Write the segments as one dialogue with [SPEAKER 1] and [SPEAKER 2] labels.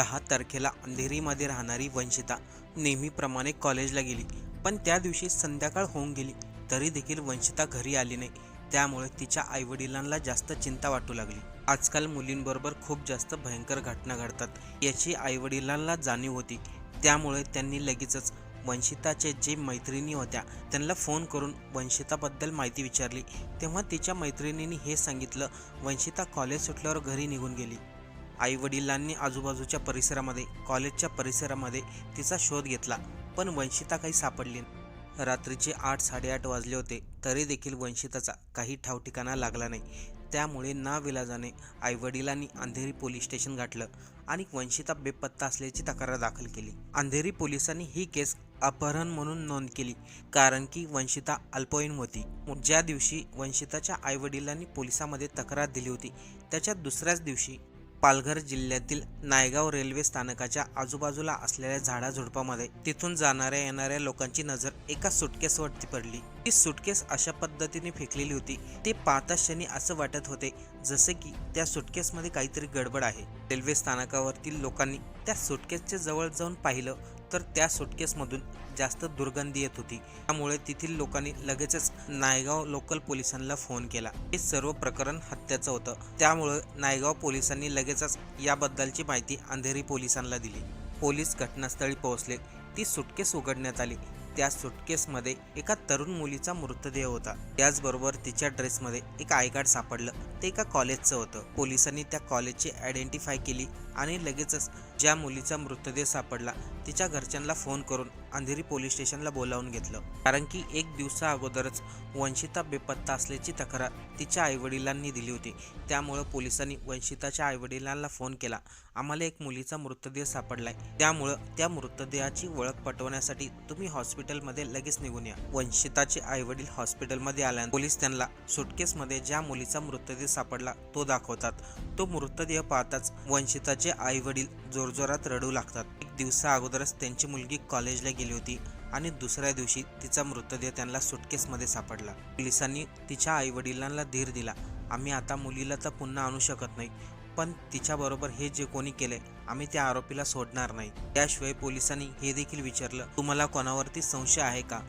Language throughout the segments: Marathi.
[SPEAKER 1] दहा तारखेला अंधेरीमध्ये राहणारी वंशिता नेहमीप्रमाणे कॉलेजला गेली. पण त्या दिवशी संध्याकाळ होऊन गेली तरी देखील वंशिता घरी आली नाही. त्यामुळे तिच्या आईवडिलांना जास्त चिंता वाटू लागली. आजकाल मुलींबरोबर खूप जास्त भयंकर घटना घडतात. याची आईवडिलांना जाणीव होती. त्यामुळे त्यांनी लगेचच वंशिताचे जे मैत्रिणी होत्या त्यांना फोन करून वंशिताबद्दल माहिती विचारली. तेव्हा तिच्या मैत्रिणींनी हे सांगितलं वंशिता कॉलेज सुटल्यावर घरी निघून गेली. आई वडिलांनी आजूबाजूच्या परिसरामध्ये कॉलेजच्या परिसरामध्ये तिचा शोध घेतला पण वंशिता काही सापडली रात्रीचे आठ साडेआठ वाजले होते तरी देखील वंशिताचा काही ठावठिकाणा लागला नाही. त्यामुळे नाविलाजाने आईवडिलांनी अंधेरी पोलीस स्टेशन गाठलं आणि वंशिता बेपत्ता असल्याची तक्रार दाखल केली. अंधेरी पोलिसांनी ही केस अपहरण म्हणून नोंद केली कारण की वंशिता अल्पवयीन होती. ज्या दिवशी वंशिताच्या आईवडिलांनी पोलिसांमध्ये तक्रार दिली होती त्याच्या दुसऱ्याच दिवशी पालघर जिल्ह्यातील नायगाव रेल्वे स्थानकाच्या आजूबाजूला असलेल्या झाडाझुडपामध्ये तिथून जाणाऱ्या येणाऱ्या लोकांची नजर एका सुटकेसवरती पडली. ती सुटकेस अशा पद्धतीने फेकलेली होती ते पाहता क्षणी असं वाटत होते जसे की त्या सुटकेसमध्ये काहीतरी गडबड आहे. रेल्वे स्थानकावरतील लोकांनी त्या सुटकेसच्या जवळ जाऊन पाहिलं तर त्या सुटकेसमधून जास्त दुर्गंधी येत होती. त्यामुळे तेथील लोकांनी लगेचच नायगाव लोकल पोलिसांना फोन केला. हे सर्व प्रकरण हत्याचं होतं. त्यामुळे नायगाव पोलिसांनी लगेचच याबद्दलची माहिती अंधेरी पोलिसांना दिली. पोलीस घटनास्थळी पोहोचले. ती सुटकेस उघडण्यात आली. त्या सुटकेसमध्ये एका तरुण मुलीचा मृतदेह होता. त्याचबरोबर तिच्या ड्रेसमध्ये एक आय कार्ड सापडलं. ते एका कॉलेजचं होतं. पोलिसांनी त्या कॉलेजची आयडेंटिफाय केली आणि लगेचच ज्या मुलीचा मृतदेह सापडला तिच्या घरच्यांना फोन करून अंधेरी पोलीस स्टेशनला बोलावून घेतलं. कारण की एक दिवसा अगोदरच वंशिता बेपत्ता असल्याची तक्रार तिच्या आईवडिलांनी दिली होती. त्यामुळं पोलिसांनी वंशिताच्या आईवडिलांना फोन केला. आम्हाला एक मुलीचा मृतदेह सापडलाय. त्यामुळं त्या मृतदेहाची ओळख पटवण्यासाठी तुम्ही हॉस्पिटलमध्ये लगेच निघून या. वंशिताचे आईवडील हॉस्पिटलमध्ये आल्या पोलीस त्यांना सुटकेसमध्ये ज्या मुलीचा मृतदेह सापडला तो दाखवतात. तो मृतदेह पाहताच वंशिताचे आईवडील जोरजोरात रडू लागतात. एक दिवसा अगोदरच त्यांची मुलगी कॉलेजला गेली होती आणि दुसऱ्या दिवशी तिचा मृतदेह त्यांना सुटकेसमध्ये सापडला. पोलिसांनी तिच्या आईवडिलांना धीर दिला. आम्ही आता मुलीला तर पुन्हा आणू शकत नाही पण तिच्याबरोबर हे जे कोणी केले आम्ही त्या आरोपीला सोडणार नाही. त्याशिवाय पोलिसांनी हे देखील विचारलं तुम्हाला कोणावरती संशय आहे का?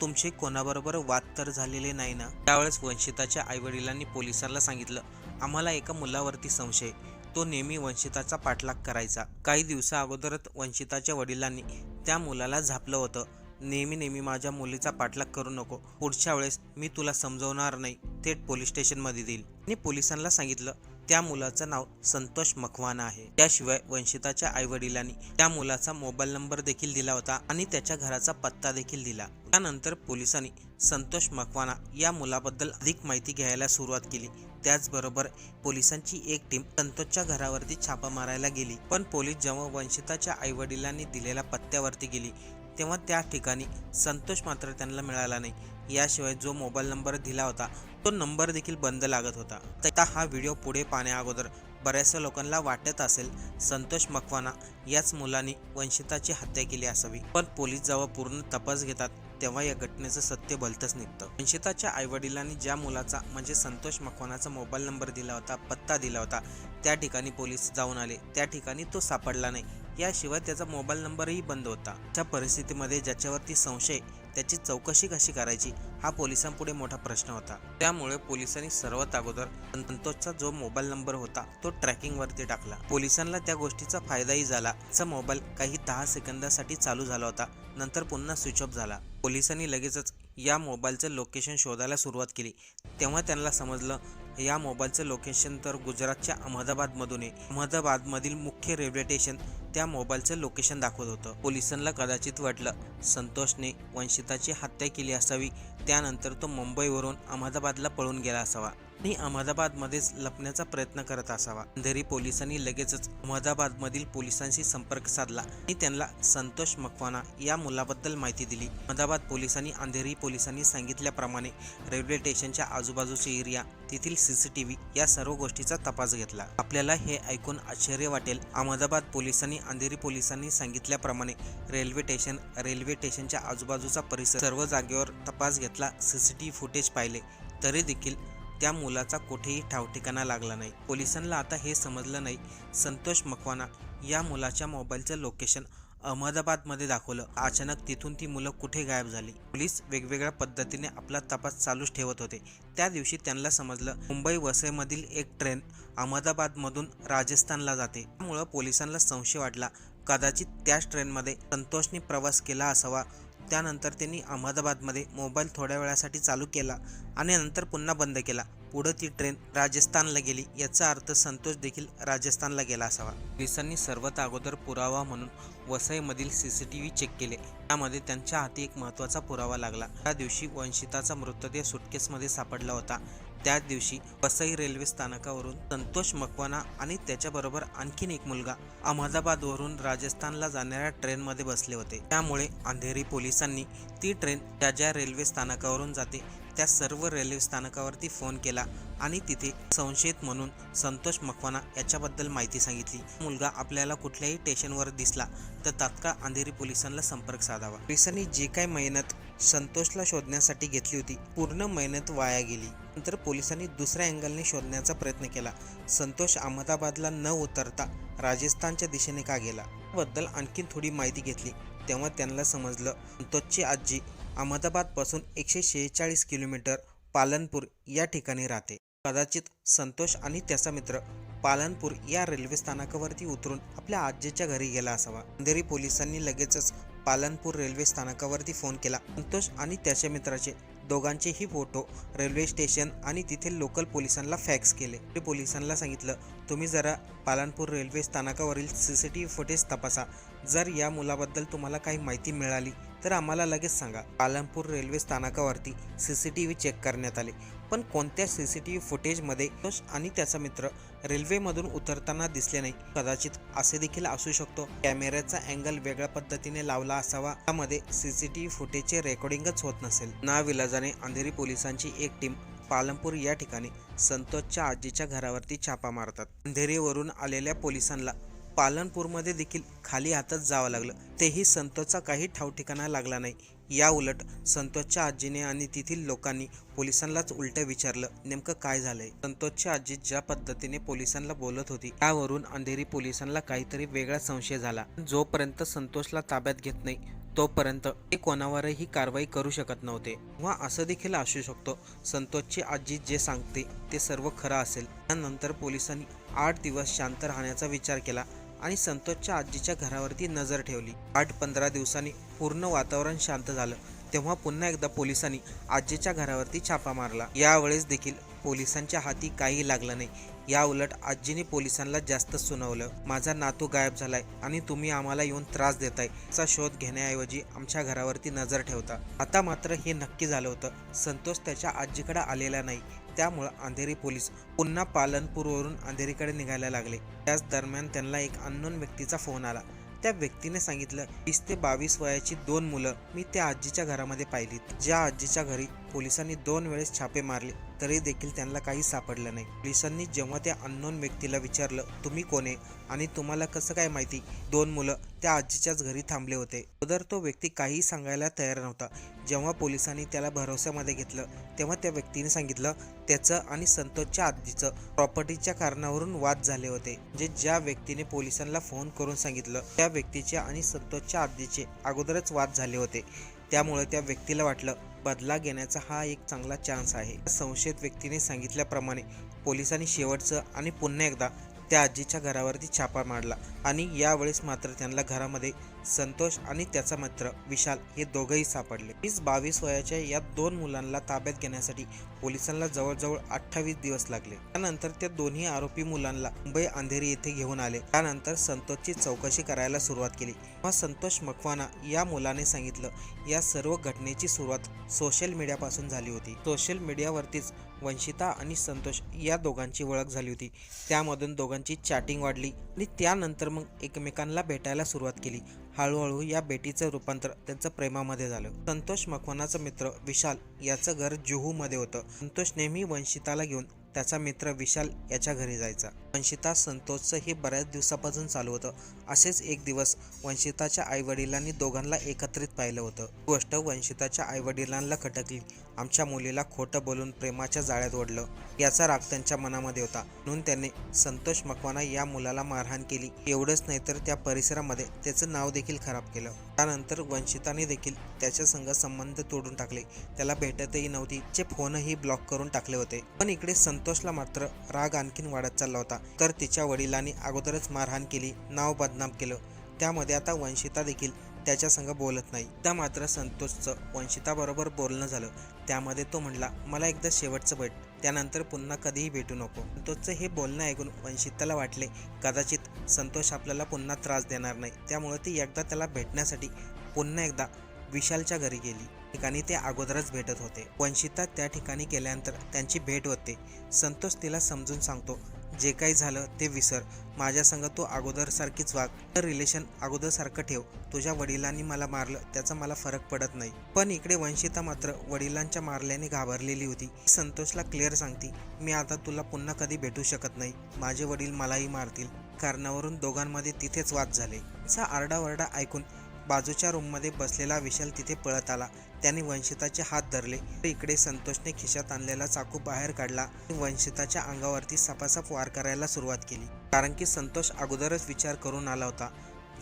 [SPEAKER 1] तुमचे कोणाबरोबर वाद तर झालेले नाही ना? त्यावेळेस वंशिताच्या आईवडिलांनी पोलिसांना सांगितलं आम्हाला एका मुलावरती संशय तो नेहमी वंशिताचा पाठलाग करायचा. काही दिवसा अगोदरच वंशिताच्या वडिलांनी त्या मुलाला झापलं होतं. नेहमी नेहमी माझ्या मुलीचा पाठलाग करू नको. पुढच्या वेळेस मी तुला समजवणार नाही थेट पोलीस स्टेशनमध्ये देईल. मी पोलिसांना सांगितलं त्या मुलाचं नाव संतोष मखवाना आहे. त्याशिवाय वंशिताच्या आईवडिलांनी त्या मुलाचा मोबाईल नंबर देखील दिला होता आणि त्याच्या घराचा पत्ता देखील दिला. त्यानंतर पोलिसांनी संतोष मकवाना या मुलाबद्दल अधिक माहिती घ्यायला सुरुवात केली. त्याचबरोबर पोलिसांची एक टीम संतोषच्या घरावरती छापा मारायला गेली. पण पोलीस जेव्हा वंशिताच्या आईवडिलांनी दिलेल्या पत्त्यावरती गेली तेव्हा त्या ठिकाणी संतोष मात्र त्यांना मिळाला नाही. याशिवाय जो मोबाईल नंबर दिला होता तो नंबर देखील बंद लागत होता. आता हा व्हिडिओ पुढे पाहण्या अगोदर बऱ्याचशा लोकांना वाटत असेल संतोष मकवाना याच मुलाने वंशिताची हत्या केली असावी. पण पोलीस जेव्हा पूर्ण तपास घेतात तेव्हा या घटनेचं सत्य भलतंच निघतं. वंशिताच्या आईवडिलांनी ज्या मुलाचा म्हणजे संतोष मकवानाचा मोबाईल नंबर दिला होता पत्ता दिला होता त्या ठिकाणी पोलीस जाऊन आले. त्या ठिकाणी तो सापडला नाही. याशिवाय त्याचा मोबाईल नंबरही बंद होता. त्या परिस्थितीमध्ये ज्याच्यावरती संशय त्याची चौकशी कशी करायची हा पोलिसांपुढे मोठा प्रश्न होता. त्यामुळे पोलिसांनी सर्वात अगोदर संतोषचा जो मोबाईल नंबर होता तो ट्रॅकिंग वरती टाकला. पोलिसांना त्या गोष्टीचा फायदाही झाला. त्याचा मोबाईल काही दहा सेकंदासाठी चालू झाला होता. नंतर पुन्हा स्विच ऑफ झाला. पोलिसांनी लगेचच या मोबाईलचं लोकेशन शोधायला सुरुवात केली. तेव्हा त्यांना समजलं या मोबाईलचं लोकेशन तर गुजरातच्या अहमदाबादमधून आहे. अहमदाबादमधील मुख्य रेल्वे स्टेशन त्या मोबाईलचं लोकेशन दाखवत होतं. पोलिसांना कदाचित वाटलं संतोषने वंशिताची हत्या केली असावी. त्यानंतर तो मुंबईवरून अहमदाबादला पळून गेला असावा. आणि अहमदाबादमध्येच लपण्याचा प्रयत्न करत असावा. अंधेरी पोलिसांनी लगेचच अहमदाबादमधील पोलिसांशी संपर्क साधला आणि त्यांना संतोष मकवाना या मुलाबद्दल माहिती दिली. अहमदाबाद पोलिसांनी अंधेरी पोलिसांनी सांगितल्याप्रमाणे रेल्वे स्टेशनच्या आजूबाजूचे एरिया तेथील सीसीटीव्ही या सर्व गोष्टीचा तपास घेतला. आपल्याला हे ऐकून आश्चर्य वाटेल. अहमदाबाद पोलिसांनी अंधेरी पोलिसांनी सांगितल्याप्रमाणे रेल्वे स्टेशन रेल्वे स्टेशनच्या आजूबाजूचा परिसर सर्व जागेवर तपास घेतला. सीसीटीव्ही फुटेज पाहिले तरी देखील त्या मुलाचा कुठेही ठावठिकाणा लागला नाही. पोलिसांना आता हे समजलं नाही. संतोष मकवाना या मुलाच्या मोबाईलचं लोकेशन अहमदाबादमध्ये दाखवलं. अचानक तिथून ती मुलं कुठे गायब झाली? पोलीस वेगवेगळ्या पद्धतीने आपला तपास चालूच ठेवत होते. त्या दिवशी त्यांना समजलं मुंबई वसईमधील एक ट्रेन अहमदाबादमधून राजस्थानला जाते. त्यामुळं पोलिसांना संशय वाटला कदाचित त्याच ट्रेनमध्ये संतोषने प्रवास केला असावा त्यानंतर त्यांनी अहमदाबादमध्ये मोबाईल थोड्या वेळासाठी चालू केला आणि नंतर पुन्हा बंद केला. पुढं ती ट्रेन राजस्थानला गेली याचा अर्थ संतोष देखील राजस्थानला गेला असावा. पोलिसांनी सर्वात अगोदर पुरावा म्हणून वसईमधील C C T V check केले. त्यामध्ये त्यांच्या हाती एक महत्त्वाचा पुरावा लागला. त्या दिवशी वंशिताचा मृतदेह सुटकेसमध्ये सापडला होता. त्याच दिवशी वसई रेल्वे स्थानकावरून संतोष मकवाना आणि त्याच्याबरोबर आणखीन एक मुलगा अहमदाबादवरून राजस्थानला जाणाऱ्या ट्रेनमध्ये बसले होते. त्यामुळे अंधेरी पोलिसांनी ती ट्रेन ज्या ज्या रेल्वे स्थानकावरून जाते त्या सर्व रेल्वे स्थानकावरती फोन केला आणि तिथे संशयित म्हणून संतोष मकवाना याच्याबद्दल माहिती सांगितली. मुलगा आपल्याला कुठल्याही स्टेशनवर दिसला तर तात्काळ अंधेरी पोलिसांना संपर्क साधावा. पोलिसांनी जी काही मेहनत संतोषला शोधण्यासाठी घेतली होती पूर्ण मेहनत वाया गेली. नंतर पोलिसांनी दुसऱ्या अँगलने शोधण्याचा प्रयत्न केला. संतोष अहमदाबादला न उतरता राजस्थानच्या दिशेने का गेला? बद्दल आणखीन थोडी माहिती घेतली. तेव्हा त्यांना समजलं संतोषची आजी अहमदाबादपासून एकशे शेहेचाळीस किलोमीटर पालनपूर या ठिकाणी राहते. कदाचित संतोष आणि त्याचा मित्र पालनपूर या रेल्वे स्थानकावरती उतरून आपल्या आजीच्या घरी गेला असावा. अंधेरी पोलिसांनी लगेचच पालनपूर रेल्वे स्थानकावरती फोन केला. संतोष आणि त्याच्या मित्राचे दोघांचेही फोटो रेल्वे स्टेशन आणि तिथे लोकल पोलिसांना फॅक्स केले. ते पोलिसांना सांगितलं तुम्ही जरा पालनपूर रेल्वे स्थानकावरील C C T V footage तपासा. जर या मुलाबद्दल तुम्हाला काही माहिती मिळाली तर आम्हाला लगेच सांगा. Palanpur railway स्थानकावरती C C T V check करण्यात आले. पण कोणत्या सी सी टी व्ही फुटेजमध्ये संतोष आणि त्याचा मित्र रेल्वेमधून उतरताना दिसले नाही? कदाचित असे देखील असू शकतो. कॅमेऱ्याचा अँगल वेगळ्या पद्धतीने लावला असावा. त्यामध्ये सी सी टी व्ही फुटेजचे रेकॉर्डिंगच होत नसेल. ना विलाजाने अंधेरी पोलिसांची एक टीम पालनपूर या ठिकाणी संतोषच्या आजीच्या घरावरती छापा मारतात. अंधेरीवरून आलेल्या पोलिसांना पालनपूरमध्ये देखील खाली हातच जावं लागलं. तेही संतोषचा काही ठावठिकाणा लागला नाही. या उलट संतोषच्या आजीने आणि तेथील लोकांनी पोलिसांनाच उलटं विचारलं नेमकं काय झालंय? संतोषची आजी ज्या पद्धतीने पोलिसांना बोलत होती त्यावरून अंधेरी पोलिसांना काहीतरी वेगळा संशय झाला. जोपर्यंत संतोषला ताब्यात घेत नाही तोपर्यंत ते कोणावरही कारवाई करू शकत नव्हते. किंवा असं देखील असू शकतो संतोषची आजी जे सांगते ते सर्व खरं असेल. त्यानंतर पोलिसांनी आठ दिवस शांत राहण्याचा विचार केला. आणि संतोषच्या आजीच्या घरावरती नजर ठेवली. आठ पंधरा दिवसांनी पूर्ण वातावरण शांत झालं. तेव्हा पुन्हा एकदा पोलिसांनी आजीच्या घरावरती छापा मारला. यावेळेस देखील पोलिसांच्या हाती काही लागलं नाही. या उलट आजीने पोलिसांना जास्त सुनावलं. माझा नातू गायब झालाय आणि तुम्ही आम्हाला येऊन त्रास देताय. असा शोध घेण्याऐवजी आमच्या घरावरती नजर ठेवता. आता मात्र हे नक्की झालं होतं. संतोष त्याच्या आजीकडे आलेला नाही. त्यामुळं अंधेरी पोलीस पुन्हा पालनपूरवरून अंधेरीकडे निघायला लागले. त्याच दरम्यान त्यांना एक अननोन व्यक्तीचा फोन आला. त्या व्यक्तीने सांगितलं वीस ते बावीस वयाची दोन मुलं मी त्या आजीच्या घरामध्ये पाहिलीत. ज्या आजीच्या घरी पोलिसांनी दोन वेळेस छापे मारले. तरी देखील त्यांना काही सापडलं नाही. पोलिसांनी जेव्हा त्या अननोन व्यक्तीला विचारलं तुम्ही कोण आहे आणि तुम्हाला कसं काय माहिती? दोन मुलं त्या आजीच्याच घरी थांबले होते. अगोदर तो व्यक्ती काहीही सांगायला तयार नव्हता. जेव्हा पोलिसांनी त्याला भरोश्यामध्ये घेतलं तेव्हा त्या व्यक्तीने सांगितलं त्याचं आणि संतोषच्या आजीचं प्रॉपर्टीच्या कारणावरून वाद झाले होते. म्हणजे ज्या व्यक्तीने पोलिसांना फोन करून सांगितलं त्या व्यक्तीचे आणि संतोषच्या आजीचे अगोदरच वाद झाले होते. त्यामुळे त्या व्यक्तीला वाटलं बदला घेण्याचा हा एक चांगला चान्स आहे. संशयित व्यक्तीने सांगितल्याप्रमाणे पोलिसांनी शेवटचं आणि पुन्हा एकदा त्या आजीच्या घरावरती छापा मारला आणि यावेळेस मात्र त्यांना घरामध्ये संतोष आणि त्याचा मित्र विशाल हे दोघंही सापडले. वीस बावीस वयाच्या या दोन मुलांना ताब्यात घेण्यासाठी पोलिसांना जवळजवळ अठ्ठावीस दिवस लागले. त्यानंतर त्या दोन्ही आरोपी मुलांना मुंबई अंधेरी येथे घेऊन आले. त्यानंतर संतोषची चौकशी करायला सुरुवात केली. तेव्हा संतोष मकवाना या मुलाने सांगितलं या सर्व घटनेची सुरुवात सोशल मीडियापासून झाली होती. सोशल मीडियावरतीच वंशिता आणि संतोष या दोघांची ओळख झाली होती. त्यामधून दोघां दोघांची चॅटिंग वाढली आणि त्यानंतर मग एकमेकांना भेटायला सुरुवात केली. हळूहळू या भेटीचं रूपांतर त्यांचं प्रेमामध्ये झालं. संतोष मखवानाचा मित्र विशाल याचं घर जुहूमध्ये होतं. संतोष नेहमी वंशिताला घेऊन त्याचा मित्र विशाल याच्या घरी जायचा. वंशिता संतोषचं हे बऱ्याच दिवसापासून चालू होतं. असेच एक दिवस वंशिताच्या आईवडिलांनी दोघांना एकत्रित पाहिलं होतं. गोष्ट वंशिताच्या आईवडिलांना खटकली. आमच्या मुलीला खोटं बोलून प्रेमाच्या जाळ्यात ओढलं याचा राग त्यांच्या मनामध्ये होता. म्हणून त्यांनी संतोष मकवाना या मुलाला मारहाण केली. एवढंच नाही तर त्या परिसरामध्ये त्याचं नाव देखील खराब केलं. त्यानंतर वंशिताने देखील त्याच्या संग संबंध तोडून टाकले. त्याला भेटतही नव्हती. चे फोनही ब्लॉक करून टाकले होते. पण इकडे संतोषला मात्र राग आणखीन वाढत चालला होता. तर तिच्या वडिलांनी अगोदरच मारहाण केली नाव बदनाम केलं. त्यामध्ये आता वंशिता देखील त्याच्यासंग बोलत नाही. एकदा मात्र संतोषचं वंशिताबरोबर बोलणं झालं. त्यामध्ये तो म्हणला मला एकदा शेवटचं भेट त्यानंतर पुन्हा कधीही भेटू नको. संतोषचं हे बोलणं ऐकून वंशिताला वाटले कदाचित संतोष आपल्याला पुन्हा त्रास देणार नाही. त्यामुळे ती एकदा त्याला भेटण्यासाठी पुन्हा एकदा विशालच्या घरी गेली. ठिकाणी ते अगोदरच भेटत होते. वंशिता त्या ठिकाणी गेल्यानंतर त्यांची भेट होते. संतोष तिला समजून सांगतो जे काही झालं ते विसर. माझ्यासंग तू अगोदरसारखीच वाग. तर रिलेशन अगोदरसारखं ठेव. तुझ्या वडिलांनी मला मारलं त्याचा मला फरक पडत नाही. पण इकडे वंशिता मात्र वडिलांच्या मारल्याने घाबरलेली होती. संतोषला क्लिअर सांगती मी आता तुला पुन्हा कधी भेटू शकत नाही. माझे वडील मलाही मारतील. कारणावरून दोघांमध्ये तिथेच वाद झाले. असा आरडाओरडा ऐकून बाजूच्या रूममध्ये बसलेला विशाल तिथे पळत आला. त्याने वंशिताचे हात धरले. तर इकडे संतोषने खिशात आणलेला चाकू बाहेर काढला आणि वंशिताच्या अंगावरती सपासप वार करायला सुरुवात केली. कारण की संतोष अगोदरच विचार करून आला होता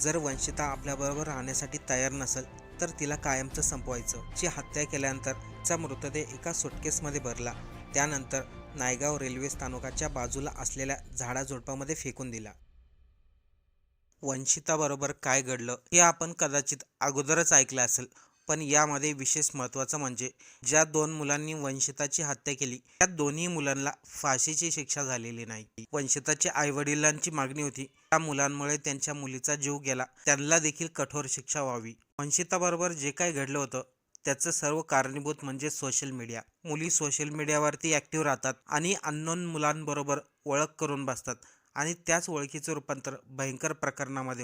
[SPEAKER 1] जर वंशिता आपल्याबरोबर राहण्यासाठी तयार नसेल तर तिला कायमचं संपवायचं. ची हत्या केल्यानंतर तिचा मृतदेह एका सुटकेसमध्ये भरला. त्यानंतर नायगाव रेल्वे स्थानकाच्या बाजूला असलेल्या झाडाझुडपामध्ये फेकून दिला. वंशिताबरोबर काय घडलं हे आपण कदाचित अगोदरच ऐकलं असेल. पण यामध्ये विशेष महत्त्वाचं म्हणजे ज्या दोन मुलांनी वंशिताची हत्या केली त्या दोन्ही मुलांना फाशीची शिक्षा झालेली नाही. वंशिताच्या आईवडिलांची मागणी होती त्या मुलांमुळे त्यांच्या मुलीचा जीव गेला त्यांना देखील कठोर शिक्षा व्हावी. वंशिताबरोबर जे काही घडलं होतं त्याचं सर्व कारणीभूत म्हणजे सोशल मीडिया. मुली सोशल मीडियावरती ॲक्टिव्ह राहतात आणि अननोन मुलांबरोबर ओळख करून बसतात आणि त्याच ओळखीचं रूपांतर भयंकर प्रकरणामध्ये